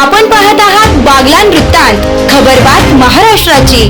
आपण पाहत आहात बागलान वृत्तांत खबरबात महाराष्ट्राची.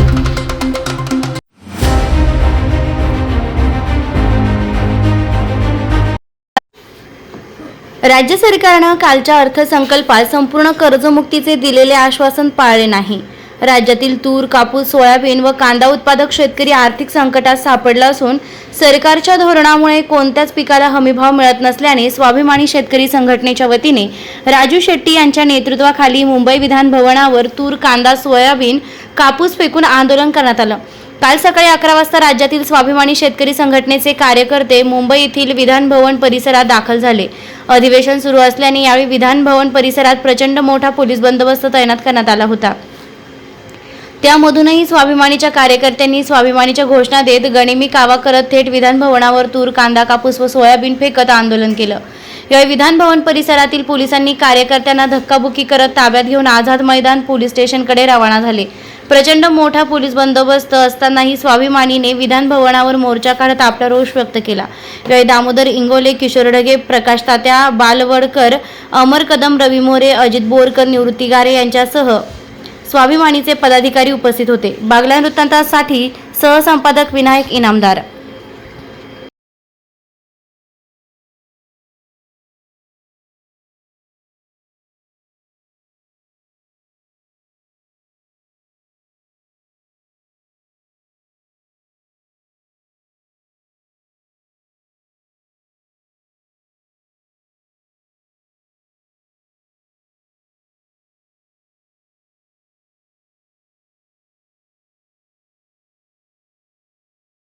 राज्य सरकारनं कालच्या अर्थसंकल्पात संपूर्ण कर्जमुक्तीचे दिलेले आश्वासन पाळले नाही. राज्यातील तूर कापूस सोयाबीन व कांदा उत्पादक शेतकरी आर्थिक संकटात सापडला असून सरकारच्या धोरणामुळे कोणत्याच पिकाला हमीभाव मिळत नसल्याने स्वाभिमानी शेतकरी संघटनेच्या वतीने राजू शेट्टी यांच्या नेतृत्वाखाली मुंबई विधान भवनावर तूर कांदा सोयाबीन कापूस फेकून आंदोलन करण्यात आलं. काल सकाळी अकरा वाजता राज्यातील स्वाभिमानी शेतकरी संघटनेचे कार्यकर्ते मुंबई येथील विधान भवन परिसरात दाखल झाले. अधिवेशन सुरू असल्याने यावेळी विधान भवन परिसरात प्रचंड मोठा पोलीस बंदोबस्त तैनात करण्यात आला होता. त्यामधूनही स्वाभिमानीच्या कार्यकर्त्यांनी स्वाभिमानीच्या घोषणा देत गणिमी कावा करत थेट विधानभवनावर तूर कांदा कापूस व सोयाबीन फेकत आंदोलन केलं. यावेळी विधानभवन परिसरातील पोलिसांनी कार्यकर्त्यांना धक्काबुक्की करत ताब्यात घेऊन आझाद मैदान पोलीस स्टेशनकडे रवाना झाले. प्रचंड मोठा पोलीस बंदोबस्त असतानाही स्वाभिमानीने विधानभवनावर मोर्चा काढत आपला रोष व्यक्त केला. यावेळी दामोदर इंगोले किशोर ढगे प्रकाश तात्या बालवडकर अमर कदम रवी मोरे अजित बोरकर निवृत्ती गारे यांच्यासह स्वाभिमानीचे पदाधिकारी उपस्थित होते. बागला वृत्तांतासाठी सहसंपादक विनायक इनामदार